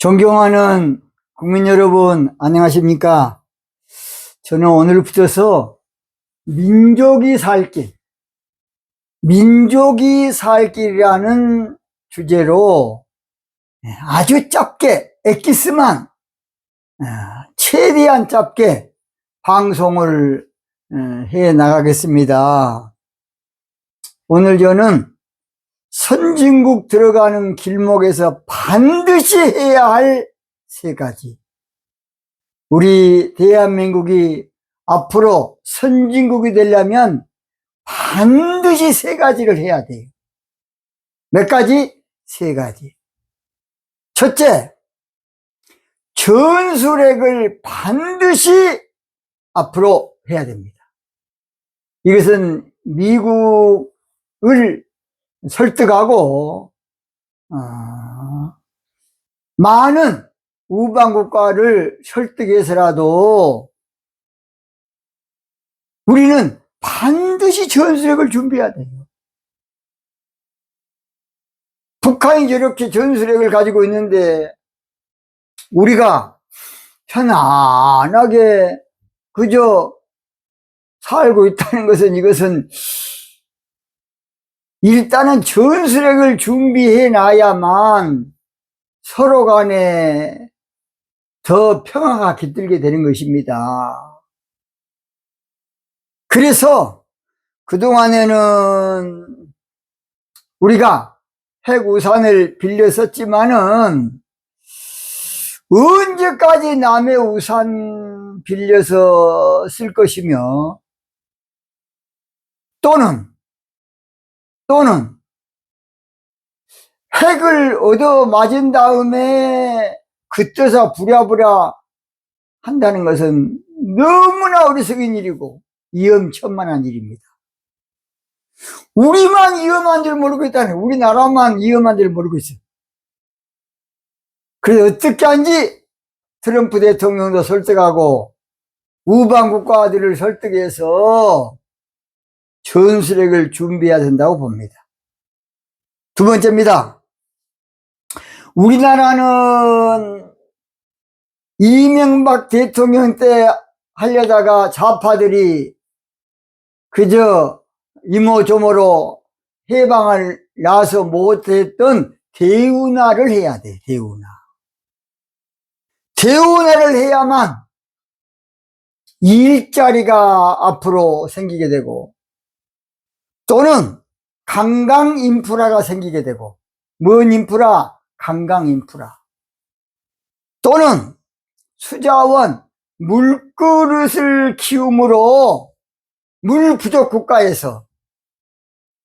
존경하는 국민 여러분, 안녕하십니까? 저는 오늘부터서 민족이 살 길, 민족이 살 길이라는 주제로 아주 짧게, 엑기스만, 아, 최대한 짧게 방송을 어, 해 나가겠습니다. 오늘 저는 선진국 들어가는 길목에서 반드시 해야 할 세 가지. 우리 대한민국이 앞으로 선진국이 되려면 반드시 세 가지를 해야 돼요. 몇 가지? 세 가지. 첫째, 전술핵을 반드시 앞으로 해야 됩니다. 이것은 미국을 설득하고 어, 많은 우방 국가를 설득해서라도 우리는 반드시 전술핵을 준비해야 돼요. 북한이 저렇게 전술핵을 가지고 있는데 우리가 편안하게 그저 살고 있다는 것은 이것은 일단은 전술핵을 준비해 놔야만 서로 간에 더 평화가 깃들게 되는 것입니다. 그래서 그동안에는 우리가 핵우산을 빌려 썼지만은 언제까지 남의 우산 빌려서 쓸 것이며 또는 또는 핵을 얻어 맞은 다음에 그때서 부랴부랴 한다는 것은 너무나 어리석은 일이고 위험천만한 일입니다. 우리만 위험한 줄 모르고 있다네. 우리나라만 위험한 줄 모르고 있어요. 그래서 어떻게 한지 트럼프 대통령도 설득하고 우방 국가들을 설득해서 전술핵을 준비해야 된다고 봅니다. 두 번째입니다. 우리나라는 이명박 대통령 때 하려다가 좌파들이 그저 이모저모로 해방을 나서 못했던 대운하를 해야 돼, 대운하. 대운하를 해야만 일자리가 앞으로 생기게 되고 또는 관광 인프라가 생기게 되고 뭔 인프라? 관광 인프라 또는 수자원 물그릇을 키움으로 물 부족 국가에서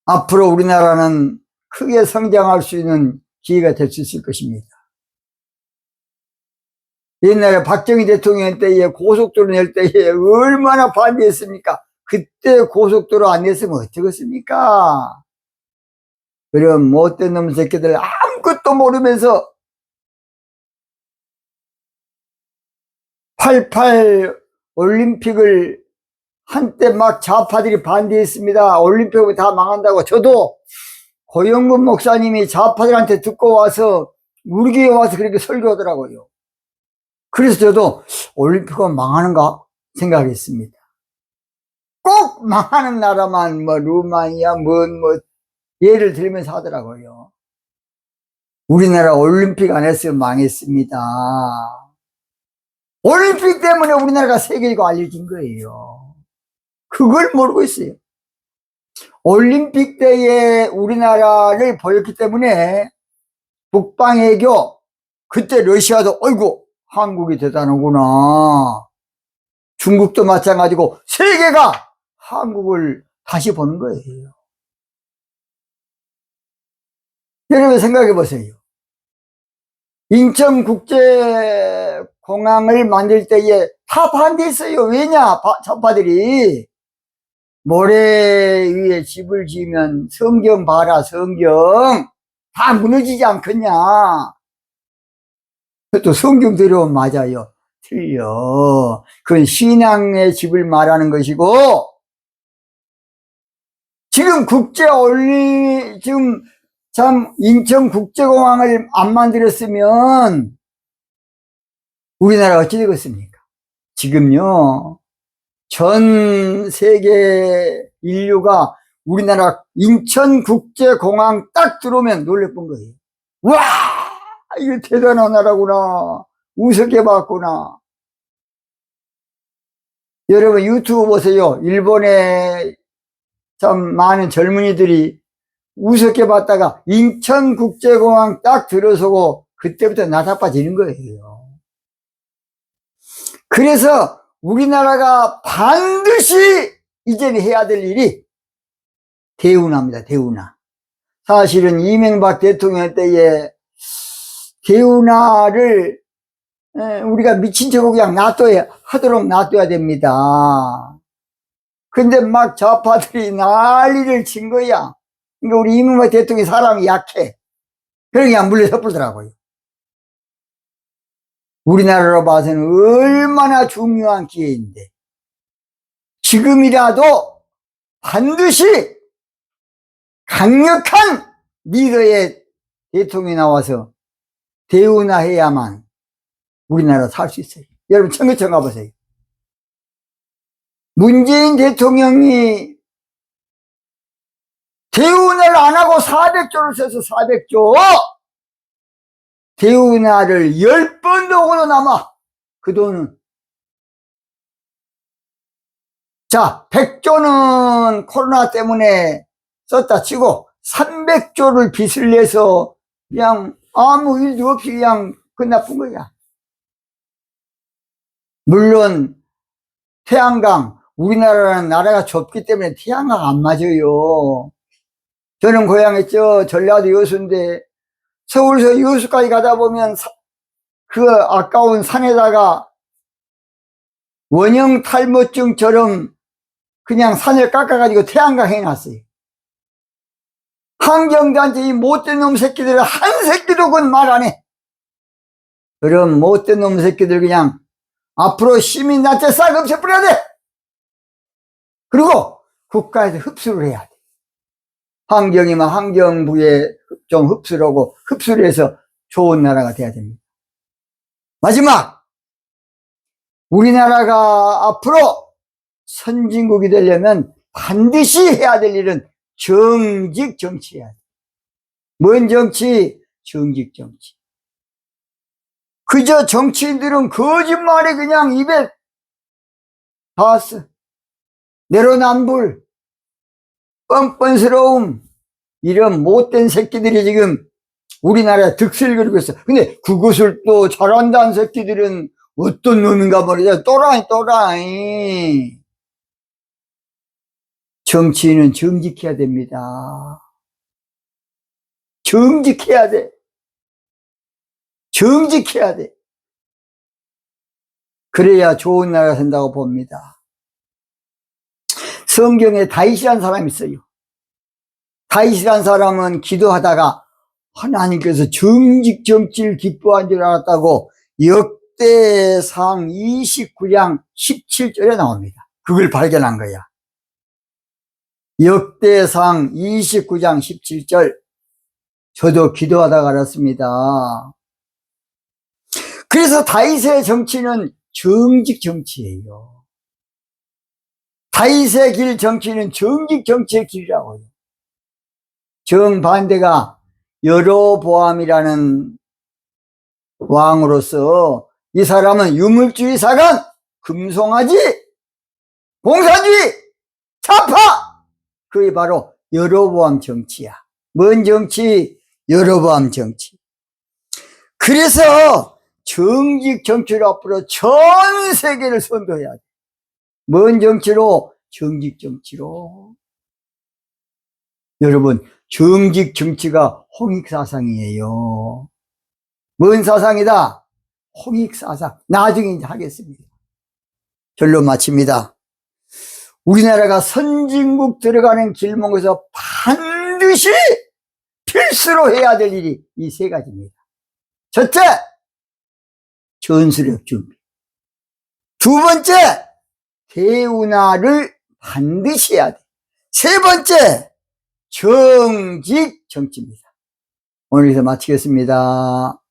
앞으로 우리나라는 크게 성장할 수 있는 기회가 될 수 있을 것입니다. 옛날에 박정희 대통령 때에 고속도로 낼 때에 얼마나 반대했습니까? 그때 고속도로 안 냈으면 어쩌겠습니까? 그럼 못된 놈 새끼들 아무것도 모르면서 88 올림픽을 한때 막 좌파들이 반대했습니다. 올림픽이 다 망한다고. 저도 고영근 목사님이 좌파들한테 듣고 와서 우리 교회 와서 그렇게 설교하더라고요. 그래서 저도 올림픽은 망하는가 생각했습니다. 꼭 망하는 나라만 뭐 루마니아 뭔뭐 예를 들면서 하더라고요. 우리나라 올림픽 안 했으면 망했습니다. 올림픽 때문에 우리나라가 세계이고 알려진 거예요. 그걸 모르고 있어요. 올림픽 때에 우리나라를 보였기 때문에 북방외교 그때 러시아도 어이구 한국이 대단하구나. 중국도 마찬가지고 세계가 한국을 다시 보는 거예요. 여러분 생각해 보세요. 인천국제공항을 만들 때에 다 반대했어요. 왜냐? 좌파들이 모래 위에 집을 지으면 성경 봐라 성경 다 무너지지 않겠냐 또 성경 들어오면 맞아요 틀려 그건 신앙의 집을 말하는 것이고 지금 국제 올리 지금 참 인천 국제공항을 안 만들었으면 우리나라 어찌 되겠습니까? 지금요, 전 세계 인류가 우리나라 인천국제공항 딱 들어오면 놀래본 거예요. 와! 이거 대단한 나라구나. 우습게 봤구나. 여러분 유튜브 보세요. 일본에 참 많은 젊은이들이 우습게 봤다가 인천국제공항 딱 들어서고 그때부터 나타빠지는 거예요. 그래서 우리나라가 반드시 이제는 해야 될 일이 대운하입니다. 대운하. 사실은 이명박 대통령 때에 대운하를 에, 우리가 미친 척하고 그냥 놔둬야 하도록 놔둬야 됩니다. 근데 막 좌파들이 난리를 친 거야. 그러니까 우리 이명박 대통령이 사람이 약해. 그러니 그냥 물려서 불더라고요. 우리나라로 봐서는 얼마나 중요한 기회인데 지금이라도 반드시 강력한 리더의 대통령이 나와서 대우나 해야만 우리나라 살 수 있어요. 여러분 청계천 가보세요. 문재인 대통령이 대우나를 안 하고 400조를 써서 400조 대우나를 10번 더고도 남아 그 돈은 자 100조는 코로나 때문에 썼다 치고 300조를 빚을 내서 그냥 아무 일도 없이 그냥 끝나쁜 거야. 물론 태양광 우리나라는 나라가 좁기 때문에 태양광 안 맞아요. 저는 고향에 저 전라도 여수인데 서울에서 여수까지 가다 보면 사- 그 아까운 산에다가 원형 탈모증처럼 그냥 산을 깎아가지고 태양광 해놨어요. 환경단체 이 못된 놈 새끼들 한 새끼도 그건 말 안 해. 그럼 못된 놈 새끼들 그냥 앞으로 시민단체 싹 없애버려야 돼. 그리고 국가에서 흡수를 해야 돼. 환경이면 환경부에 좀 흡수를 하고 흡수를 해서 좋은 나라가 돼야 됩니다. 마지막 우리나라가 앞으로 선진국이 되려면 반드시 해야 될 일은 정직 정치해야 돼. 뭔 정치? 정직 정치. 그저 정치인들은 거짓말에 그냥 입에 닿았어. 내로남불, 뻔뻔스러움, 이런 못된 새끼들이 지금 우리나라에 득실 그리고 있어. 근데 그것을 또 잘한다는 새끼들은 어떤 놈인가 모르겠어. 또라이, 또라이. 정치인은 정직해야 됩니다. 정직해야 돼. 정직해야 돼. 그래야 좋은 나라가 된다고 봅니다. 성경에 다윗이라는 사람이 있어요. 다윗이라는 사람은 기도하다가 하나님께서 정직 정치를 기뻐한 줄 알았다고 역대상 29장 17절에 나옵니다. 그걸 발견한 거야. 역대상 29장 17절. 저도 기도하다가 알았습니다. 그래서 다윗의 정치는 정직 정치예요. 다윗의 길 정치는 정직 정치의 길이라고요. 정반대가 여로보암이라는 왕으로서 이 사람은 유물주의 사관, 금송아지, 공산주의, 차파! 그게 바로 여로보암 정치야. 뭔 정치? 여로보암 정치. 그래서 정직 정치를 앞으로 전 세계를 선도해야 돼. 뭔 정치로? 정직 정치로. 여러분, 정직 정치가 홍익 사상이에요. 뭔 사상이다? 홍익 사상. 나중에 이제 하겠습니다. 결론 마칩니다. 우리나라가 선진국 들어가는 길목에서 반드시 필수로 해야 될 일이 이 세 가지입니다. 첫째, 전술력 준비. 두 번째, 대운하를 반드시 해야 돼. 세 번째, 정직 정치입니다. 오늘 여기서 마치겠습니다.